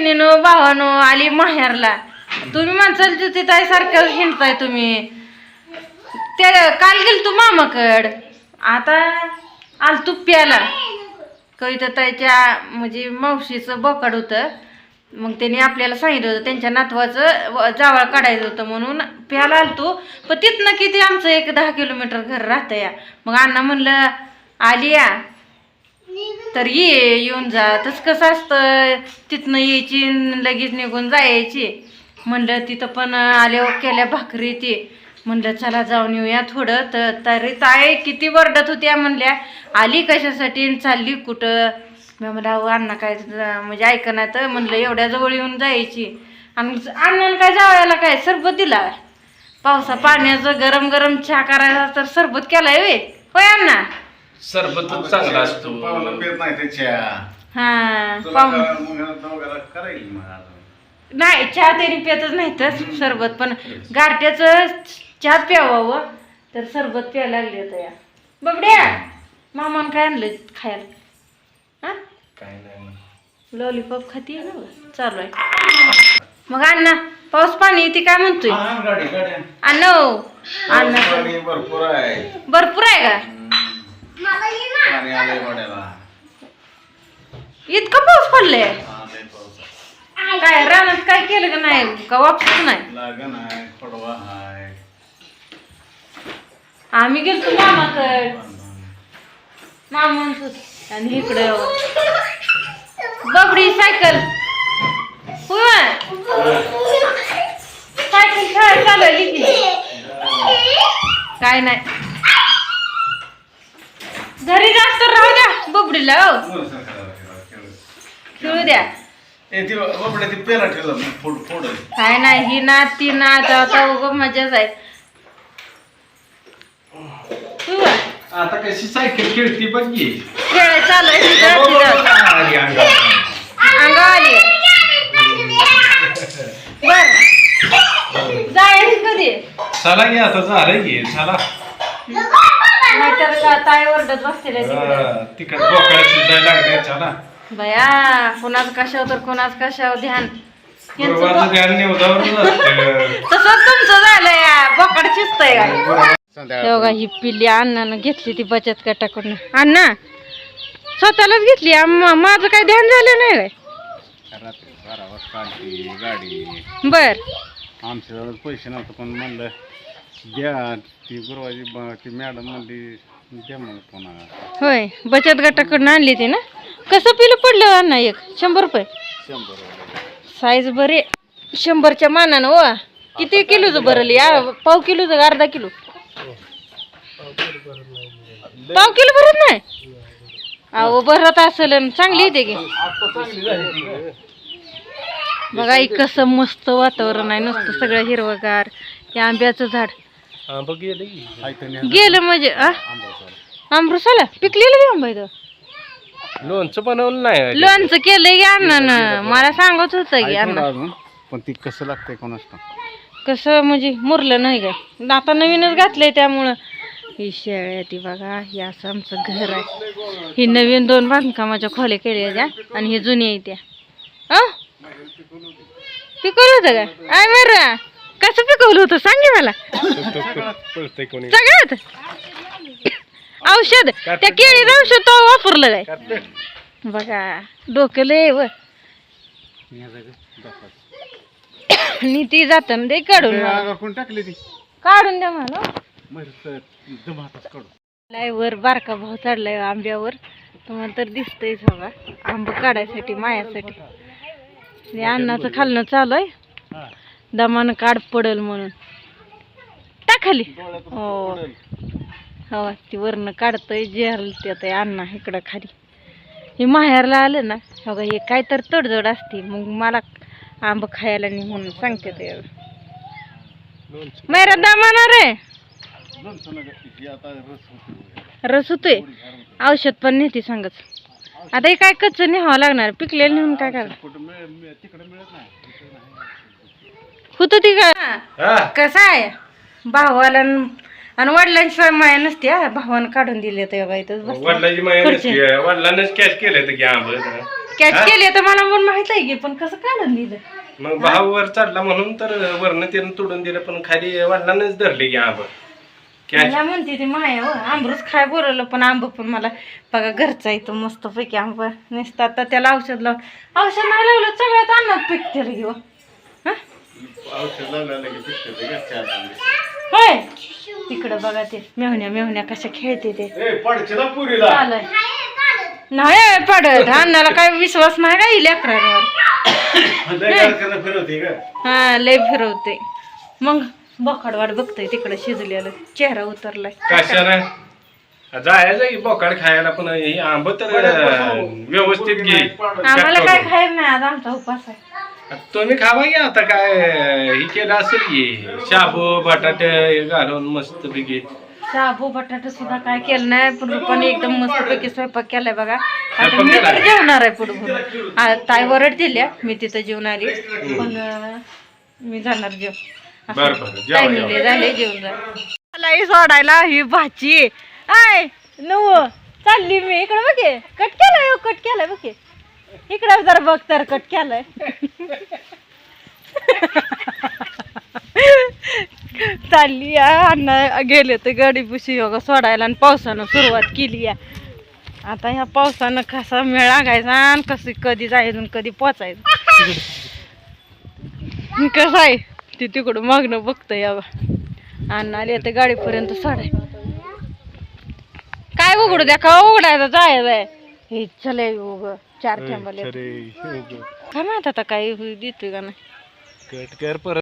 बहिणीनं भावानो आली माहेरला. तुम्ही माणसाला तिथे ताई सारखं हिंडताय तुम्ही. ते काल गेल तू मामाकड. आता आल तू प्याला कविताताईच्या म्हणजे मावशीचं बोकाड होतं. मग त्यांनी आपल्याला सांगितलं होतं त्यांच्या नातवाचं व- जावळ काढायचं होतं म्हणून प्याला आलतो. पण तिथनं किती आमचं एक दहा किलोमीटर घर राहतं या. मग अण्णा म्हणलं आली या. तर ये येऊन जा. तसं कसं असतं तिथनं यायची लगेच निघून जायची. म्हणलं तिथं पण आल्या केल्या भाकरी ते. म्हणलं चला जाऊन येऊया थोडं. तर तरी ताय किती वरडत होत्या म्हणल्या. आली कशासाठी चालली कुठं? मी म्हणलं अहो अण्णा काय म्हणजे ऐकणार तर. म्हणलं एवढ्या जवळ येऊन जायची. आणि अण्णानं काय जावयाला काय? सरबत दिला. पावसा पाण्याचं गरम गरम चहा करायला तर सरबत केलाय वे होय अण्णा? सरबतच चांगला असतो. पाहुणं पेत नाही त्याच्या. हा तुला पाहून करा- मग दोघाला करायला मग अजून. नाही चहा तरी पितच नाही तर सरबत पण गारट्याचं चहा प्यावावं तर सरबत प्यायला लागले होतं या. बबड्या मामान काय आणलं खायला? हा? काय नाही. लॉलीपॉप खाती ना बा? चालू आहे. मग अण्णा पाऊस पाणी ती काय म्हणतोय? गाडी गाडी आण. अण्णा हो. अण्णा भरपूर आहे. भरपूर आहे का? पाणी आलंय वाड्याला. इतकं पाऊस पडलंय? हा, लय पाऊस आहे. काय रानात काय केलं का नाही? का वापस नाही? लागण आहे खोडवा आहे आम्ही गेलतो मामाकड. मामांच आणि इकडे. बबडी सायकल. होय. सायकल खेळायला चालवली की काय नाही. घरी जास्त राहू द्या बबडीला हो. खेळा, खेळ. खेळू द्या. ए ती बाबड्या ती पेला ठेवला मग फोड फोड. काय नाही ही नात ती नात आता उग मजाच आहे. आता कशी सायकल खेळती बघ की. खेळायला चालू आहे तिथं, तिथं. आली अंगावर. बर. जायचं कधी? चला की आता झालं की चला. नाहीतर का ताई ओरडत बसतील तिकडे. हा, तिकडे बोकळा शिजायला लागले चला बया कोणाच कशावर तर कोणाच कशावर ध्यान. निवदावरच असतं. तसंच तुमचं झालं या. बोकड शिजतंय का? संध्याकाळी तेव्हा ही पिल्ली अण्णानं घेतली ती बचत गटाकडून. अण्णा स्वतःलाच घेतली. माझं काय ध्यान झालं नाही काय रात्री बारा वाजता आली गाडी बर. आमच्याजवळ पैसे नव्हते पण म्हणलं द्या ती गुरुवारी ब- ती मॅडम म्हणली द्या मग पुन्हा. होय बचत गटाकडून आणली ती ना? कसं पिलं पडलं अण्णा एक? शंभर रुपये? शंभर रुपये. साईज बरे शंभरच्या मानानं व किती किलोचं भरली? या पाव किलोचं का अर्धा किलो? पाव किलो भरत नाही? अहो भरत असेल अन चांगली येते की. बघा ही कसं मस्त वातावरण आहे. नुसतं सगळं हिरवगार. हे आंब्याचं झाड. गेलं म्हणजे आ? पिकलेलं बी आंबा इथं? लोणचं बनवलं नाही लोणचं केलंय की अण्णानं मला सांगत होतं की अण्णा. अजून पण ती कसं लागतंय कोणाच कसं म्हणजे मुरलं नाही काय आता नवीनच घातलंय त्यामुळं. ही शेळ्या ती बघा हे असं आमचं घर आहे. ही नवीन दोन बांधकामाच्या खोल्या केल्या त्या आणि हे जुन्या आहे त्या. अ पिकवलं होतं का? आय मर कसं पिकवलं होतं? सांगे मला. पळतंय कोणी. सगळ्यात? औषध. त्या केळीचं औषध तो वापरलं काय बघा डोकं लय व. आणि ती जातं ते काढून. कोण टाकली ती? काढून द्या मला लय वर बारका भाव चढलाय आंब्यावर. तुम्हाला तर दिसतंय सगळा आंब काढायसाठी मायासाठी. हे अन्नाचं खालणं चालू आहे. दमानं काढ पडल म्हणून. टाकाली हो. हो ती वरनं काढतोय जे ते अण्णा इकडं खाली. हे माहेरला आलं ना हो हे काय तर तडजोड असते मग मला आंब खायला नाही म्हणून सांगते ते. मेरा दमाना रे. रस होतो. रस होतोय. औषध पण नेते सांगत. आता हे काय कच्च न्यावं लागणार पिकलेलं नेऊन काय करणार कुठं मिळ मिळ- तिकडे मिळत नाही होतं ती का कसं आहे? भावाला न- आणि वडिलांशिवाय माया नसते हा. भावानं काढून दिले तर. वडिलांची खुर्ची. नसते वडिलांनाच कॅश तर आंबं कॅच हा? केली तर मला पण माहीत आहे की पण कसं काढून दिलं? मग भाव वर चढला म्हणून तर वरनं त्यानं तोडून दिलं पण खाली वडिलांनाच धरले की आंब. कॅच मला म्हणते ती माया हो. आंबरूच खाय बोलवलं पण आंब पण मला बघा घरचा येतो मस्त पैकी आंब. नुसतं आता त्याला औषध लावून औषध नाही लावलं सगळ्यात अन्नात पिकते रे घेऊ औषध लावलं की पिकतं ते का चार दिवस. होय तिकडं बघा ते मेहण्या मेहण्या कशा खेळते ते. पुरीला? नाही पडत. अण्णाला काय विश्वास नाही का ही लेकरांवर फिरवते का? हा लय फिरवते. मग बोखाडवाड बघतोय तिकडे शिजलेलं. चेहरा उतरलाय. कशाला? जायचं की बोकाड खायला पण हे आंब तर व्यवस्थित घे. आम्हाला काय खायचं नाही आज आमचा उपास आहे. तुम्ही खावा की आता काय? हे केलं असेल की. शाबू बटाटे घालून मस्त पैकी शाबू बटाटा सुद्धा काय केलं नाही पण रुपाने एकदम मस्त पैकी स्वयंपाक केलाय बघा. आता मी जेवणार आहे पुढे ताई वरड दिल्या मी तिथं जेवण आली. पण मी जाणार जेव. बरं, टायमिंग. झाले जेवण सोडायला ही भाची. आय नव. चालली मी. इकडे बघे. कट केलाय हो, कट केलाय बघे. इकडे जर बघ तर कट केलंय. चालली अण्णा गेले तर गाडी पुशी सोडायला आणि पावसानं सुरुवात केली या. आता ह्या पावसानं कसा मेळ लागायचा आणि कसं कधी जायचं कधी पोचायचं. कसं आहे ते तिकडं मागणं बघतं यावं अण्णा आले तर गाडीपर्यंत सोडाय. काय उघडू द्या का उघडायचं जायचं हे चले उग चार थेंबाले काय माहीत आता काय देतोय का नाही? कट कर परत.